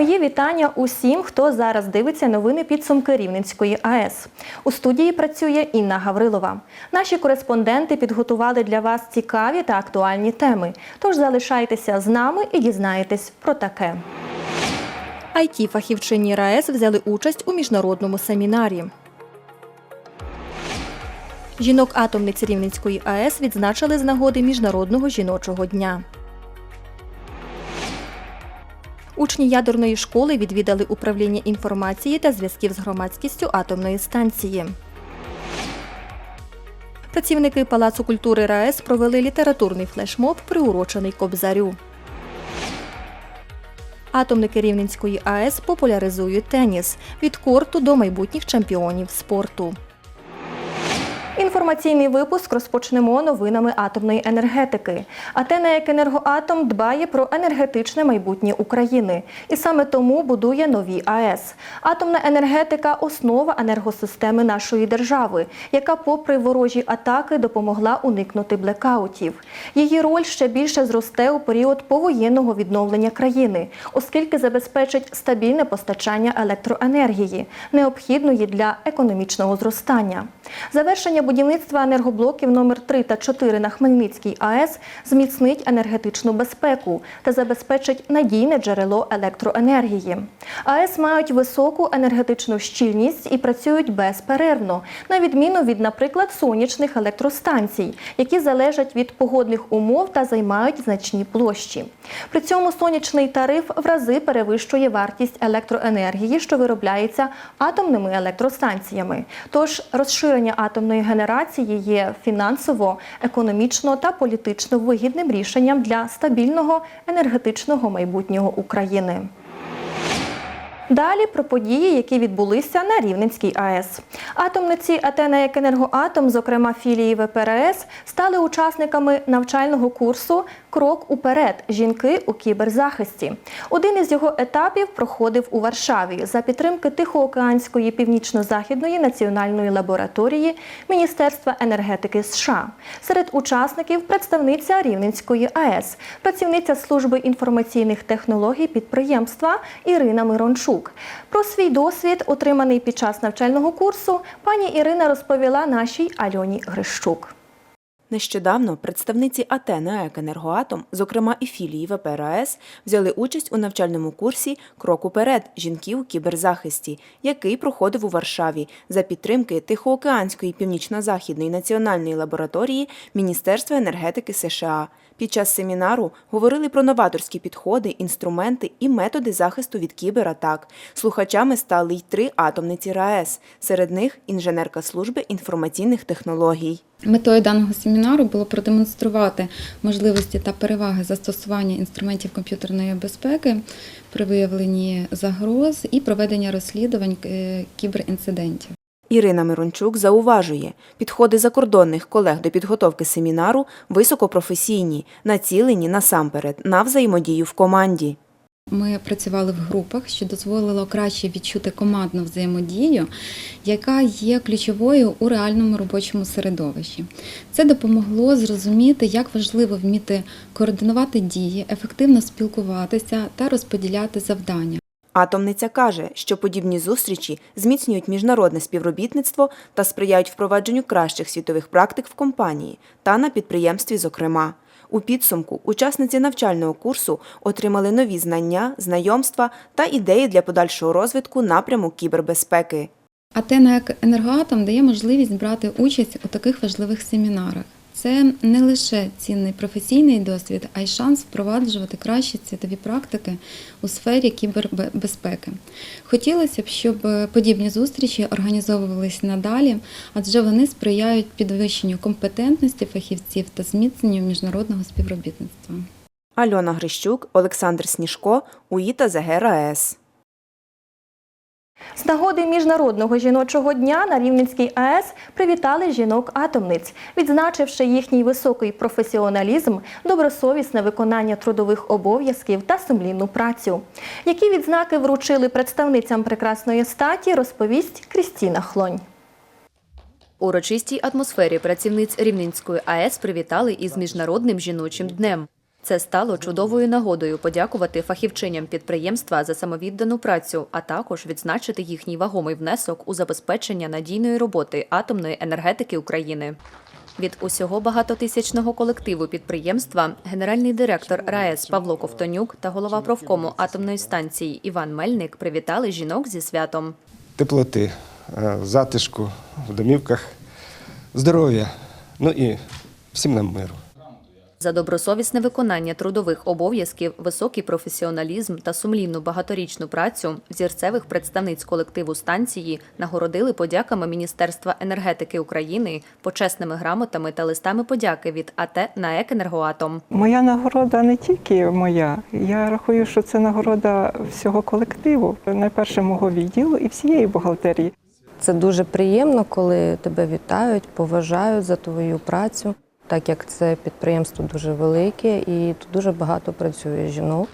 Мої вітання усім, хто зараз дивиться новини підсумки Рівненської АЕС. У студії працює Інна Гаврилова. Наші кореспонденти підготували для вас цікаві та актуальні теми. Тож залишайтеся з нами і дізнаєтесь про таке. it фахівчині РаЕС взяли участь у міжнародному семінарі. Жінок-атомниць Рівненської АЕС відзначили з нагоди Міжнародного жіночого дня. Учні ядерної школи відвідали управління інформації та зв'язків з громадськістю атомної станції. Працівники Палацу культури РаЕС провели літературний флешмоб, приурочений Кобзарю. Атомники Рівненської АЕС популяризують теніс від корту до майбутніх чемпіонів спорту. Інформаційний випуск розпочнемо новинами атомної енергетики. Атена як енергоатом дбає про енергетичне майбутнє України і саме тому будує нові АЕС. Атомна енергетика основа енергосистеми нашої держави, яка, попри ворожі атаки, допомогла уникнути блекаутів. Її роль ще більше зросте у період повоєнного відновлення країни, оскільки забезпечить стабільне постачання електроенергії, необхідної для економічного зростання. Завершення будівництва енергоблоків номер 3 та 4 на Хмельницькій АЕС зміцнить енергетичну безпеку та забезпечить надійне джерело електроенергії. АЕС мають високу енергетичну щільність і працюють безперервно, на відміну від, наприклад, сонячних електростанцій, які залежать від погодних умов та займають значні площі. При цьому сонячний тариф в рази перевищує вартість електроенергії, що виробляється атомними електростанціями. Тож розширення атомної генерації є фінансово, економічно та політично вигідним рішенням для стабільного енергетичного майбутнього України. Далі про події, які відбулися на Рівненській АЕС. Атомниці Атена енергоатом, зокрема філії ВПРС, стали учасниками навчального курсу Крок уперед. Жінки у кіберзахисті. Один із його етапів проходив у Варшаві за підтримки Тихоокеанської північно-західної національної лабораторії Міністерства енергетики США. Серед учасників представниця Рівненської АЕС, працівниця служби інформаційних технологій підприємства Ірина Мирончук. Про свій досвід, отриманий під час навчального курсу, пані Ірина розповіла нашій Альоні Грищук. Нещодавно представниці АТ «НАЕК Енергоатом, зокрема і філії ВПРАЕС, взяли участь у навчальному курсі Крок уперед. Жінки у кіберзахисті, який проходив у Варшаві за підтримки Тихоокеанської північно-західної національної лабораторії Міністерства енергетики США. Під час семінару говорили про новаторські підходи, інструменти і методи захисту від кібератак. Слухачами стали й три атомниці РаЕС, серед них інженерка служби інформаційних технологій. Метою даного семінару було продемонструвати можливості та переваги застосування інструментів комп'ютерної безпеки при виявленні загроз і проведення розслідувань е, кіберінцидентів. Ірина Мирончук зауважує, підходи закордонних колег до підготовки семінару високопрофесійні, націлені насамперед на взаємодію в команді. Ми працювали в групах, що дозволило краще відчути командну взаємодію, яка є ключовою у реальному робочому середовищі. Це допомогло зрозуміти, як важливо вміти координувати дії, ефективно спілкуватися та розподіляти завдання. Атомниця каже, що подібні зустрічі зміцнюють міжнародне співробітництво та сприяють впровадженню кращих світових практик в компанії та на підприємстві, зокрема. У підсумку учасниці навчального курсу отримали нові знання, знайомства та ідеї для подальшого розвитку напряму кібербезпеки. Атена як енергоатом дає можливість брати участь у таких важливих семінарах. Це не лише цінний професійний досвід, а й шанс впроваджувати кращі світові практики у сфері кібербезпеки. Хотілося б, щоб подібні зустрічі організовувалися надалі, адже вони сприяють підвищенню компетентності фахівців та зміцненню міжнародного співробітництва. Альона Грищук, Олександр Сніжко, УІТА ЗГРАЕС. З нагоди Міжнародного жіночого дня на Рівненській АЕС привітали жінок-атомниць, відзначивши їхній високий професіоналізм, добросовісне виконання трудових обов'язків та сумлінну працю. Які відзнаки вручили представницям прекрасної статі, розповість Крістіна Хлонь. Урочистій атмосфері працівниць Рівненської АЕС привітали із Міжнародним жіночим днем. Це стало чудовою нагодою подякувати фахівчиням підприємства за самовіддану працю, а також відзначити їхній вагомий внесок у забезпечення надійної роботи атомної енергетики України. Від усього багатотисячного колективу підприємства генеральний директор РаЕС Павло Ковтонюк та голова профкому атомної станції Іван Мельник привітали жінок зі святом. теплоти, е, затишку в домівках, здоров'я, ну і всім нам миру. За добросовісне виконання трудових обов'язків, високий професіоналізм та сумлінну багаторічну працю зірцевих представниць колективу станції нагородили подяками Міністерства енергетики України, почесними грамотами та листами подяки від АТ НАЕК «Енергоатом». Моя нагорода не тільки моя. Я рахую, що це нагорода всього колективу, найперше мого відділу і всієї бухгалтерії. Це дуже приємно, коли тебе вітають, поважають за твою працю, так як це підприємство дуже велике і тут дуже багато працює жінок.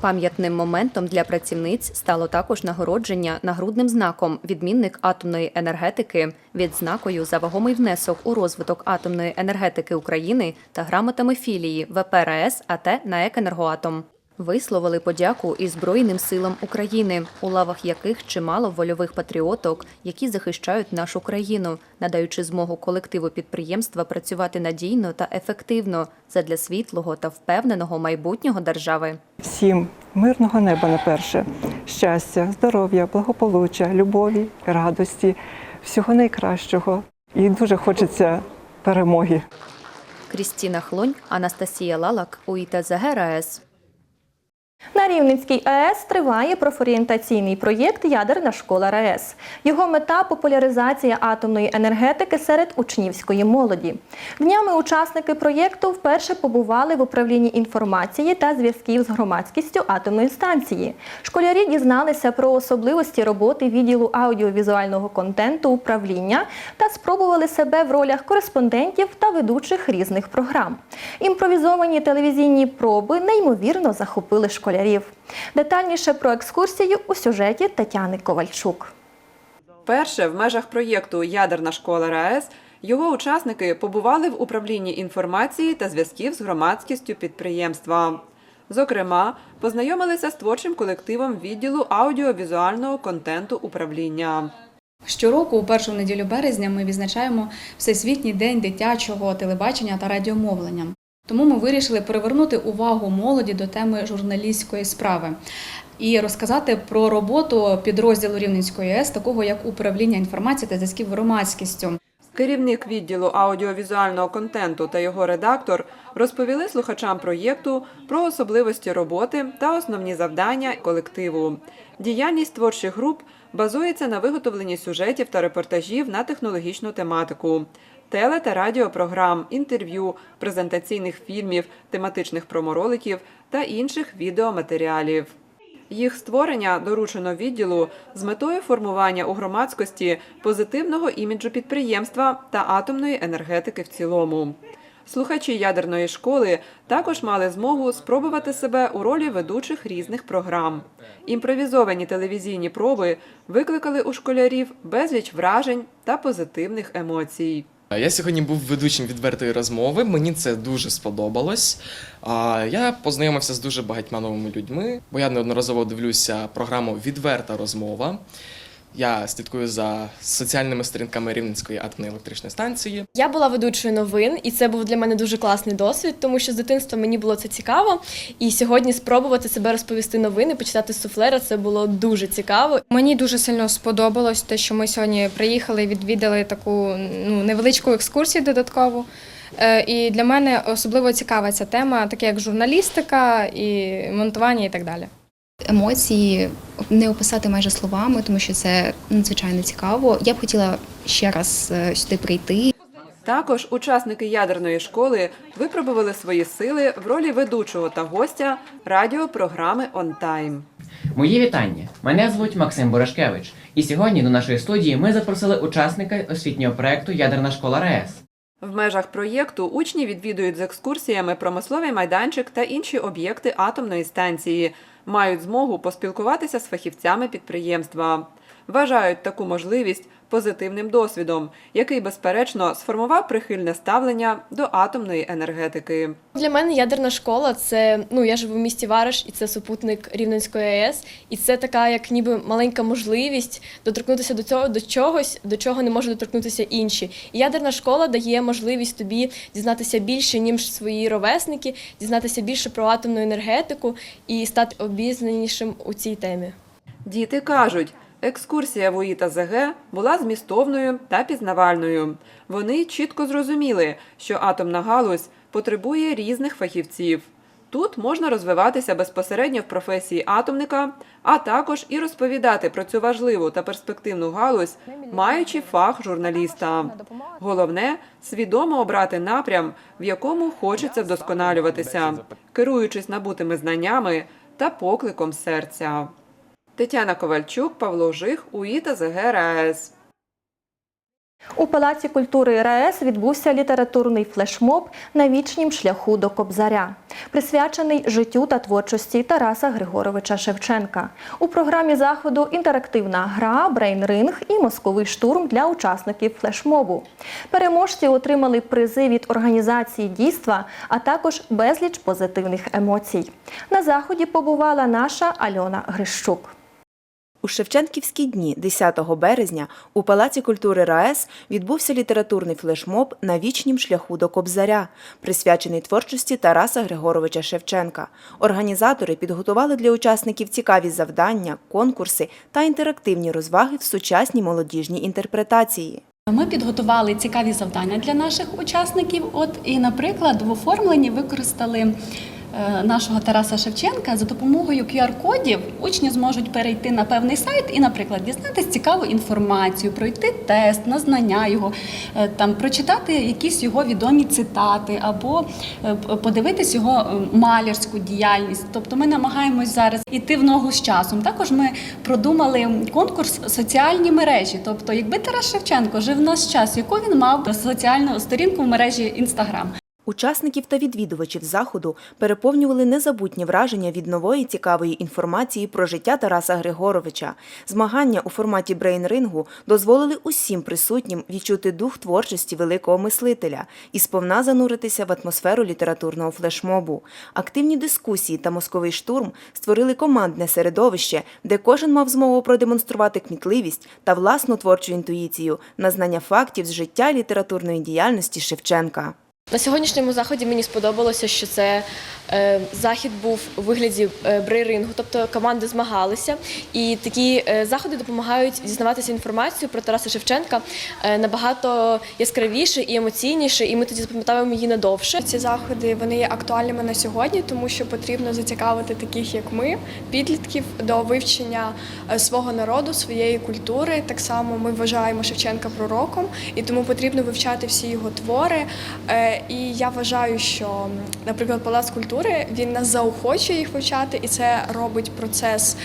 Пам'ятним моментом для працівниць стало також нагородження нагрудним знаком відмінник атомної енергетики, відзнакою за вагомий внесок у розвиток атомної енергетики України та грамотами філії ВПРС АТ на «Енергоатом». Висловили подяку і Збройним силам України, у лавах яких чимало вольових патріоток, які захищають нашу країну, надаючи змогу колективу підприємства працювати надійно та ефективно задля світлого та впевненого майбутнього держави. Всім мирного неба на перше, щастя, здоров'я, благополуччя, любові, радості, всього найкращого. І дуже хочеться перемоги. Крістіна Хлонь, Анастасія Лалак, УІТЗГ РаЕС. На Рівненській АЕС триває профорієнтаційний проєкт Ядерна школа РаЕС. Його мета популяризація атомної енергетики серед учнівської молоді. Днями учасники проєкту вперше побували в управлінні інформації та зв'язків з громадськістю атомної станції. Школярі дізналися про особливості роботи відділу аудіовізуального контенту управління та спробували себе в ролях кореспондентів та ведучих різних програм. Імпровізовані телевізійні проби неймовірно захопили школярів. Детальніше про екскурсію у сюжеті Тетяни Ковальчук. Перше в межах проєкту Ядерна школа РаЕС його учасники побували в управлінні інформації та зв'язків з громадськістю підприємства. Зокрема, познайомилися з творчим колективом відділу аудіовізуального контенту управління. Щороку, у першу неділю березня, ми відзначаємо Всесвітній день дитячого телебачення та радіомовлення. Тому ми вирішили привернути увагу молоді до теми журналістської справи і розказати про роботу підрозділу Рівненської АЕС, такого як управління інформації та зв'язків громадськістю. Керівник відділу аудіовізуального контенту та його редактор розповіли слухачам проєкту про особливості роботи та основні завдання колективу. Діяльність творчих груп базується на виготовленні сюжетів та репортажів на технологічну тематику. Теле та радіопрограм, інтерв'ю, презентаційних фільмів, тематичних промороликів та інших відеоматеріалів. Їх створення доручено відділу з метою формування у громадськості позитивного іміджу підприємства та атомної енергетики в цілому. Слухачі ядерної школи також мали змогу спробувати себе у ролі ведучих різних програм. Імпровізовані телевізійні проби викликали у школярів безліч вражень та позитивних емоцій. Я сьогодні був ведучим відвертої розмови. Мені це дуже сподобалось. Я познайомився з дуже багатьма новими людьми, бо я неодноразово дивлюся програму Відверта розмова. Я слідкую за соціальними сторінками Рівненської атомної електричної станції. Я була ведучою новин, і це був для мене дуже класний досвід, тому що з дитинства мені було це цікаво. І сьогодні спробувати себе розповісти новини, почитати суфлера, це було дуже цікаво. Мені дуже сильно сподобалось те, що ми сьогодні приїхали, відвідали таку ну, невеличку екскурсію додаткову. Е, І для мене особливо цікава ця тема, таке як журналістика і монтування і так далі. Емоції не описати майже словами, тому що це надзвичайно цікаво. Я б хотіла ще раз е, сюди прийти. Також учасники ядерної школи випробували свої сили в ролі ведучого та гостя радіопрограми «On Time». Мої вітання. Мене звуть Максим Борошкевич. І сьогодні до нашої студії ми запросили учасника освітнього проекту Ядерна школа РаЕС. В межах проєкту учні відвідують з екскурсіями промисловий майданчик та інші об'єкти атомної станції, мають змогу поспілкуватися з фахівцями підприємства. Вважають таку можливість позитивним досвідом, який, безперечно, сформував прихильне ставлення до атомної енергетики. Для мене ядерна школа це ну я живу в місті Вараш, і це супутник Рівненської АЕС. І це така, як ніби маленька можливість доторкнутися до цього до чогось, до чого не можуть доторкнутися інші. І ядерна школа дає можливість тобі дізнатися більше, ніж свої ровесники, дізнатися більше про атомну енергетику і стати обізнанішим у цій темі. Діти кажуть, екскурсія в УІ та ЗГ була змістовною та пізнавальною. Вони чітко зрозуміли, що атомна галузь потребує різних фахівців. Тут можна розвиватися безпосередньо в професії атомника, а також і розповідати про цю важливу та перспективну галузь, маючи фах журналіста. Головне свідомо обрати напрям, в якому хочеться вдосконалюватися, керуючись набутими знаннями та покликом серця. Тетяна Ковальчук, Павло Жих, УІ та ЗГ РаЕС. У Палаці культури РаЕС відбувся літературний флешмоб на вічнім шляху до Кобзаря, присвячений життю та творчості Тараса Григоровича Шевченка. У програмі заходу інтерактивна гра, брейн-ринг і мозковий штурм для учасників флешмобу. Переможці отримали призи від організації дійства, а також безліч позитивних емоцій. На заході побувала наша Альона Грищук. У Шевченківські дні 10 березня у Палаці культури РаЕС відбувся літературний флешмоб на вічнім шляху до Кобзаря, присвячений творчості Тараса Григоровича Шевченка. Організатори підготували для учасників цікаві завдання, конкурси та інтерактивні розваги в сучасній молодіжній інтерпретації. Ми підготували цікаві завдання для наших учасників. От і, наприклад, в оформленні використали нашого Тараса Шевченка за допомогою QR-кодів. Учні зможуть перейти на певний сайт і, наприклад, дізнатися цікаву інформацію, пройти тест на знання його, е, там прочитати якісь його відомі цитати або е, подивитись його е, малярську діяльність. Тобто ми намагаємось зараз іти в ногу з часом. Також ми продумали конкурс соціальні мережі. Тобто, якби Тарас Шевченко жив в наш час, яку він мав соціальну сторінку в мережі Інстаграм. Учасників та відвідувачів заходу переповнювали незабутні враження від нової цікавої інформації про життя Тараса Григоровича. Змагання у форматі брейн-рингу дозволили усім присутнім відчути дух творчості великого мислителя і сповна зануритися в атмосферу літературного флешмобу. Активні дискусії та мозковий штурм створили командне середовище, де кожен мав змогу продемонструвати кмітливість та власну творчу інтуїцію на знання фактів з життя літературної діяльності Шевченка. На сьогоднішньому заході мені сподобалося, що це е, захід був у вигляді е, брейрингу, тобто команди змагалися, і такі е, заходи допомагають дізнаватися інформацію про Тараса Шевченка набагато яскравіше і емоційніше, і ми тоді запам'ятаємо її надовше. Ці заходи вони є актуальними на сьогодні, тому що потрібно зацікавити таких, як ми, підлітків, до вивчення свого народу, своєї культури. Так само ми вважаємо Шевченка пророком, і тому потрібно вивчати всі його твори. І я вважаю, що, наприклад, Палац культури він нас заохочує їх вивчати, і це робить процес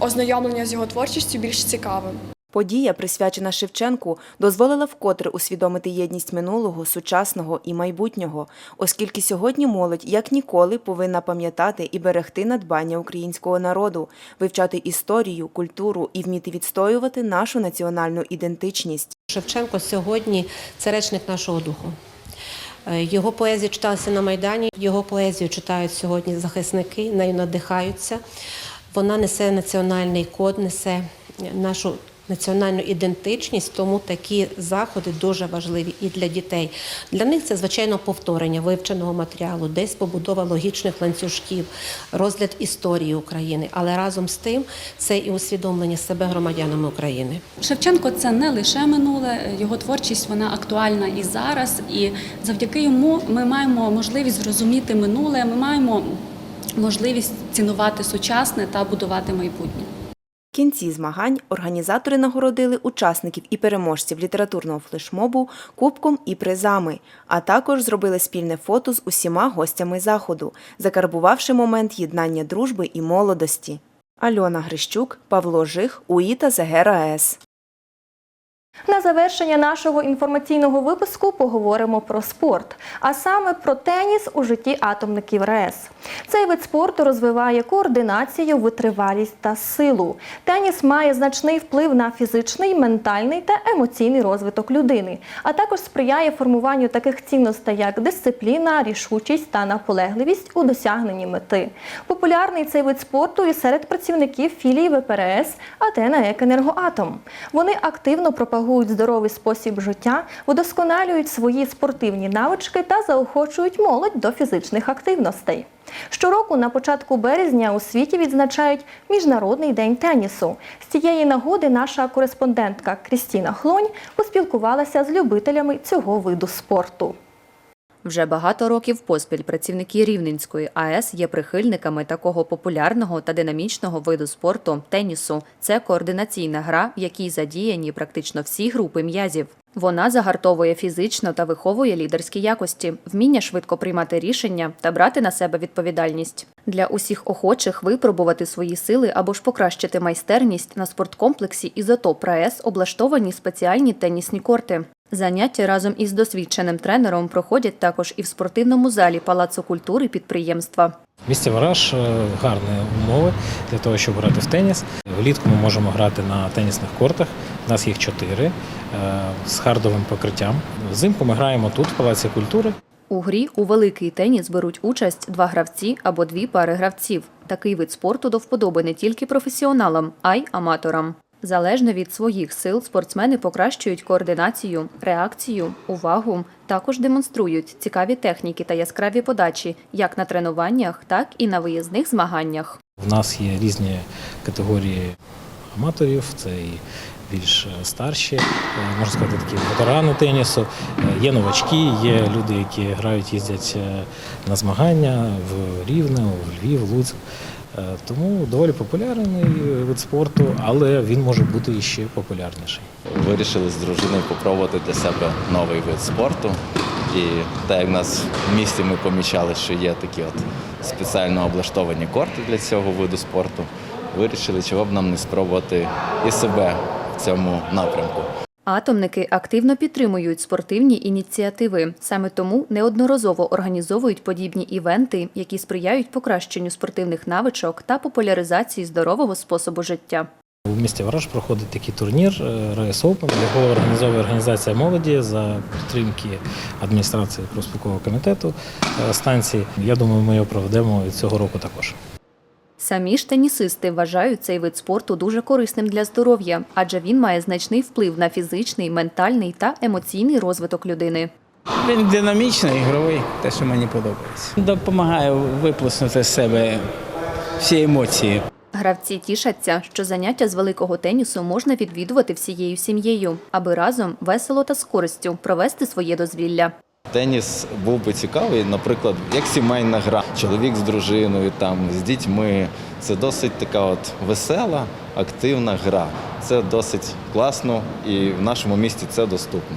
ознайомлення з його творчістю більш цікавим. Подія, присвячена Шевченку, дозволила вкотре усвідомити єдність минулого, сучасного і майбутнього, оскільки сьогодні молодь як ніколи повинна пам'ятати і берегти надбання українського народу, вивчати історію, культуру і вміти відстоювати нашу національну ідентичність. Шевченко сьогодні це речник нашого духу. Е, Його поезія читалася на Майдані, його поезію читають сьогодні захисники, нею надихаються. Вона несе національний код, несе нашу національну ідентичність, тому такі заходи дуже важливі і для дітей. Для них це, звичайно, повторення вивченого матеріалу, десь побудова логічних ланцюжків, розгляд історії України, але разом з тим це і усвідомлення себе громадянами України. Шевченко це не лише минуле, його творчість вона актуальна і зараз. І завдяки йому ми маємо можливість зрозуміти минуле, ми маємо можливість цінувати сучасне та будувати майбутнє. Кінці змагань організатори нагородили учасників і переможців літературного флешмобу кубком і призами, а також зробили спільне фото з усіма гостями заходу, закарбувавши момент єднання дружби і молодості. Альона Грищук, Павло Жих, УІТА ЗГРАЕС. На завершення нашого інформаційного випуску поговоримо про спорт, а саме про теніс у житті атомників РАЕС. Цей вид спорту розвиває координацію, витривалість та силу. Теніс має значний вплив на фізичний, ментальний та емоційний розвиток людини, а також сприяє формуванню таких цінностей, як дисципліна, рішучість та наполегливість у досягненні мети. Популярний цей вид спорту і серед працівників філії ВПРС Атена Екенергоатом. Вони активно пропагують здоровий спосіб життя, вдосконалюють свої спортивні навички та заохочують молодь до фізичних активностей. Щороку на початку березня у світі відзначають Міжнародний день тенісу. З цієї нагоди наша кореспондентка Крістіна Хлонь поспілкувалася з любителями цього виду спорту. Вже багато років поспіль працівники Рівненської АЕС є прихильниками такого популярного та динамічного виду спорту тенісу. Це координаційна гра, в якій задіяні практично всі групи м'язів. Вона загартовує фізично та виховує лідерські якості, вміння швидко приймати рішення та брати на себе відповідальність. Для усіх охочих випробувати свої сили або ж покращити майстерність на спорткомплексі «Ізотоп РаЕС» облаштовані спеціальні тенісні корти. Заняття разом із досвідченим тренером проходять також і в спортивному залі Палацу культури підприємства. В місті Вараж е, гарні умови для того, щоб грати в теніс. Влітку ми можемо грати на тенісних кортах. У нас їх чотири е, з хардовим покриттям. Взимку ми граємо тут, в Палаці культури. У грі у великий теніс беруть участь два гравці або дві пари гравців. Такий вид спорту до вподоби не тільки професіоналам, а й аматорам. Залежно від своїх сил, спортсмени покращують координацію, реакцію, увагу. Також демонструють цікаві техніки та яскраві подачі як на тренуваннях, так і на виїзних змаганнях. В нас є різні категорії аматорів, це і більш старші, е, можна сказати, такі ветерани тенісу. Е, Є новачки, є люди, які грають, їздять е, на змагання в Рівне, в Львів, Луцьк. Е, Тому доволі популярний вид спорту, але він може бути іще популярніший. Вирішили з дружиною попробувати для себе новий вид спорту. І так як в нас в місті ми помічали, що є такі от спеціально облаштовані корти для цього виду спорту, вирішили, чого б нам не спробувати і себе в цьому напрямку. Атомники активно підтримують спортивні ініціативи. Саме тому неодноразово організовують подібні івенти, які сприяють покращенню спортивних навичок та популяризації здорового способу життя. У місті Вараж проходить такий турнір Рейс Open. Його організовує організація молоді за підтримки адміністрації профспілкового комітету е, станції. Я думаю, ми його проведемо цього року також. Самі ж тенісисти вважають цей вид спорту дуже корисним для здоров'я, адже він має значний вплив на фізичний, ментальний та емоційний розвиток людини. Він динамічний, ігровий, те, що мені подобається. Допомагає виплеснути з себе всі емоції. Гравці тішаться, що заняття з великого тенісу можна відвідувати всією сім'єю, аби разом весело та з користю провести своє дозвілля. Теніс був би цікавий, наприклад, як сімейна гра. Чоловік з дружиною, там, з дітьми. Це досить така от весела, активна гра. Це досить класно і в нашому місті це доступно.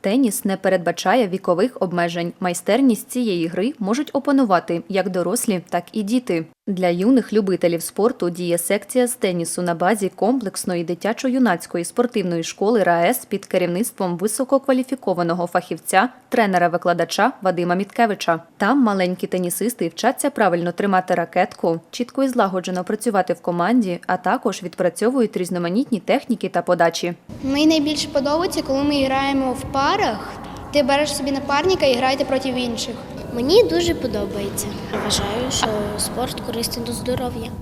Теніс не передбачає вікових обмежень. Майстерність цієї гри можуть опанувати як дорослі, так і діти. Для юних любителів спорту діє секція з тенісу на базі комплексної дитячо-юнацької спортивної школи РаЕС під керівництвом висококваліфікованого фахівця, тренера-викладача Вадима Міткевича. Там маленькі тенісисти вчаться правильно тримати ракетку, чітко і злагоджено працювати в команді, а також відпрацьовують різноманітні техніки та подачі. Мені найбільше подобається, коли ми граємо в парах. Ти береш собі напарника і граєте проти інших. Мені дуже подобається. Вважаю, що спорт корисний до здоров'я.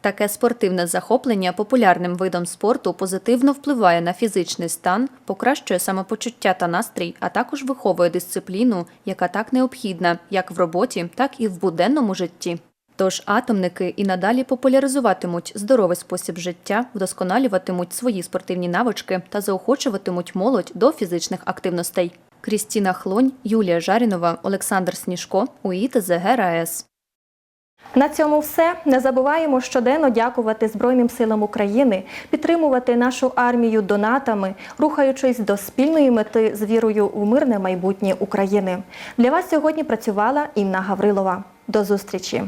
Таке спортивне захоплення популярним видом спорту позитивно впливає на фізичний стан, покращує самопочуття та настрій, а також виховує дисципліну, яка так необхідна як в роботі, так і в буденному житті. Тож атомники і надалі популяризуватимуть здоровий спосіб життя, вдосконалюватимуть свої спортивні навички та заохочуватимуть молодь до фізичних активностей. Крістіна Хлонь, Юлія Жарінова, Олександр Сніжко, УІТЗ ГРАЕС. На цьому все. Не забуваємо щоденно дякувати Збройним силам України, підтримувати нашу армію донатами, рухаючись до спільної мети з вірою в мирне майбутнє України. Для вас сьогодні працювала Інна Гаврилова. До зустрічі!